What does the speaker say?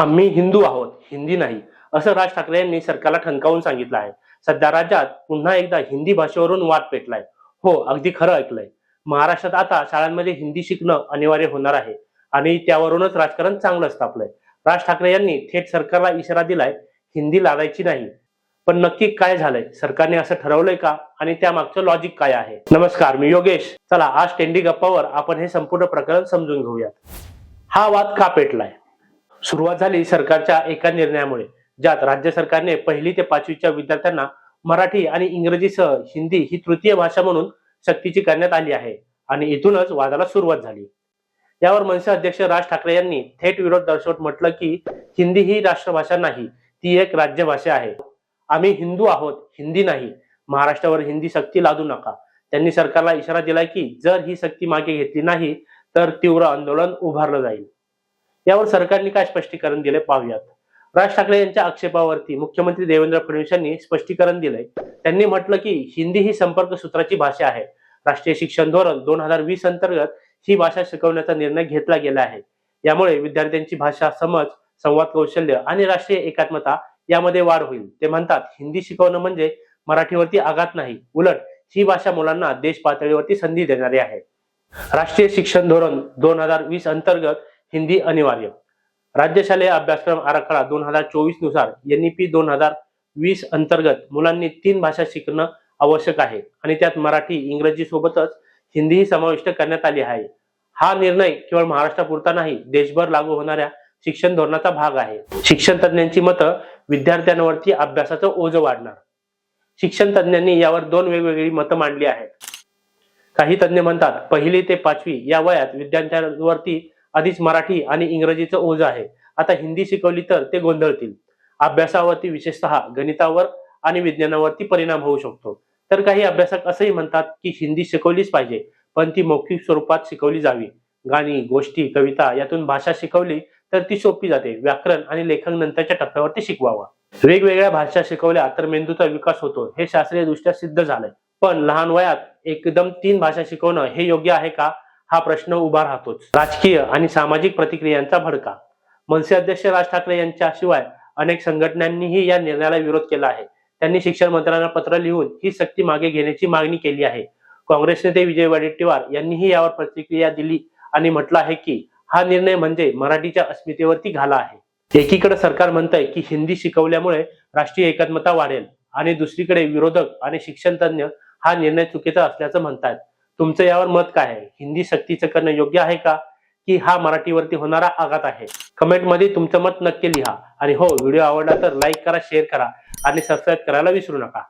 आम्ही हिंदू आहोत हिंदी नाही असं राज ठाकरे यांनी सरकारला ठणकावून सांगितलं आहे. सध्या राज्यात पुन्हा एकदा हिंदी भाषेवरून वाद पेटलाय. हो अगदी खरं ऐकलंय. महाराष्ट्रात आता शाळांमध्ये हिंदी शिकणं अनिवार्य होणार आहे आणि त्यावरूनच राजकारण चांगलं स्थापलंय राज ठाकरे यांनी थेट सरकारला इशारा दिलाय हिंदी लादायची नाही. पण नक्की काय झालंय? सरकारने असं ठरवलंय का? आणि त्यामागचं लॉजिक काय आहे? नमस्कार मी योगेश. चला आज टेंडी गप्पावर आपण हे संपूर्ण प्रकरण समजून घेऊयात. हा वाद का पेटलाय? सुरुवात झाली सरकारच्या एका निर्णयामुळे ज्यात राज्य सरकारने पहिली ते पाचवीच्या विद्यार्थ्यांना मराठी आणि इंग्रजीसह हिंदी ही तृतीय भाषा म्हणून सक्तीची करण्यात आली आहे आणि इथूनच वादाला सुरुवात झाली. यावर मनसे अध्यक्ष राज ठाकरे यांनी थेट विरोध दर्शवत म्हटलं की हिंदी ही राष्ट्रभाषा नाही ती एक राज्यभाषा आहे. आम्ही हिंदू आहोत हिंदी नाही. महाराष्ट्रावर हिंदी सक्ती लादू नका. त्यांनी सरकारला इशारा दिला की जर ही सक्ती मागे घेतली नाही तर तीव्र आंदोलन उभारलं जाईल. यावर सरकारने काय स्पष्टीकरण दिले पाहूयात. राज ठाकरे यांच्या आक्षेपावरती मुख्यमंत्री देवेंद्र फडणवीस यांनी स्पष्टीकरण दिलंय. त्यांनी म्हटलं की हिंदी ही संपर्क सूत्राची भाषा आहे. राष्ट्रीय शिक्षण धोरण दोन हजार वीस अंतर्गत ही भाषा शिकवण्याचा निर्णय घेतला गेला आहे. यामुळे विद्यार्थ्यांची भाषा समज संवाद कौशल्य आणि राष्ट्रीय एकात्मता यामध्ये वाढ होईल. ते म्हणतात हिंदी शिकवणं म्हणजे मराठीवरती आघात नाही. उलट ही भाषा मुलांना देश पातळीवरती संधी देणारी आहे. राष्ट्रीय शिक्षण धोरण दोन हजार वीस अंतर्गत हिंदी अनिवार्य. राज्यशालेय अभ्यासक्रम आराखडा दोन हजार चोवीसनुसार एनईपी दोन हजार वीस अंतर्गत मुलांनी तीन भाषा शिकणं आवश्यक आहे आणि त्यात मराठी इंग्रजी सोबतच हिंदीही समाविष्ट करण्यात आली आहे. हा निर्णय केवळ महाराष्ट्रापुरता नाही देशभर लागू होणाऱ्या शिक्षण धोरणाचा भाग आहे. शिक्षण तज्ञांची मतं विद्यार्थ्यांवरती अभ्यासाचं ओझ वाढणार. शिक्षण तज्ञांनी यावर दोन वेगवेगळी मतं मांडली आहेत. काही तज्ञ म्हणतात पहिली ते पाचवी या वयात विद्यार्थ्यांवरती आधीच मराठी आणि इंग्रजीचं ओझ आहे. आता हिंदी शिकवली तर ते गोंधळतील. अभ्यासावरती विशेषतः गणितावर आणि विज्ञानावरती परिणाम होऊ शकतो. तर काही अभ्यासक असंही म्हणतात की हिंदी शिकवलीच पाहिजे पण ती मौखिक स्वरूपात शिकवली जावी. गाणी गोष्टी कविता यातून भाषा शिकवली तर ती सोपी जाते. व्याकरण आणि लेखन नंतरच्या टप्प्यावरती शिकवावा. वेगवेगळ्या भाषा शिकवल्या तर मेंदूचा विकास होतो हे शास्त्रीय दृष्ट्या सिद्ध झालंय. पण लहान वयात एकदम तीन भाषा शिकवणं हे योग्य आहे का? हा प्रश्न उभा राहतोच. राजकीय आणि सामाजिक प्रतिक्रियांचा भडका. मनसे अध्यक्ष राज ठाकरे यांच्याशिवाय अनेक संघटनांनीही या निर्णयाला विरोध केला आहे. त्यांनी शिक्षण मंत्र्यांना पत्र लिहून ही सक्ती मागे घेण्याची मागणी केली आहे. काँग्रेस नेते विजय वडेट्टीवार यांनीही यावर प्रतिक्रिया दिली आणि म्हटलं आहे की हा निर्णय म्हणजे मराठीच्या अस्मितेवरती घाला आहे. एकीकडे सरकार म्हणतंय की हिंदी शिकवल्यामुळे राष्ट्रीय एकात्मता वाढेल आणि दुसरीकडे विरोधक आणि शिक्षण तज्ञ हा निर्णय चुकीचा असल्याचं म्हणतात तुमचं यावर मत काय आहे? हिंदी सक्तीचं करणं योग्य आहे का? की हा मराठीवरती होणारा आघात आहे? कमेंटमध्ये तुमचं मत नक्की लिहा. आणि हो व्हिडिओ आवडला तर लाईक करा शेअर करा आणि सबस्क्राईब करायला विसरू नका.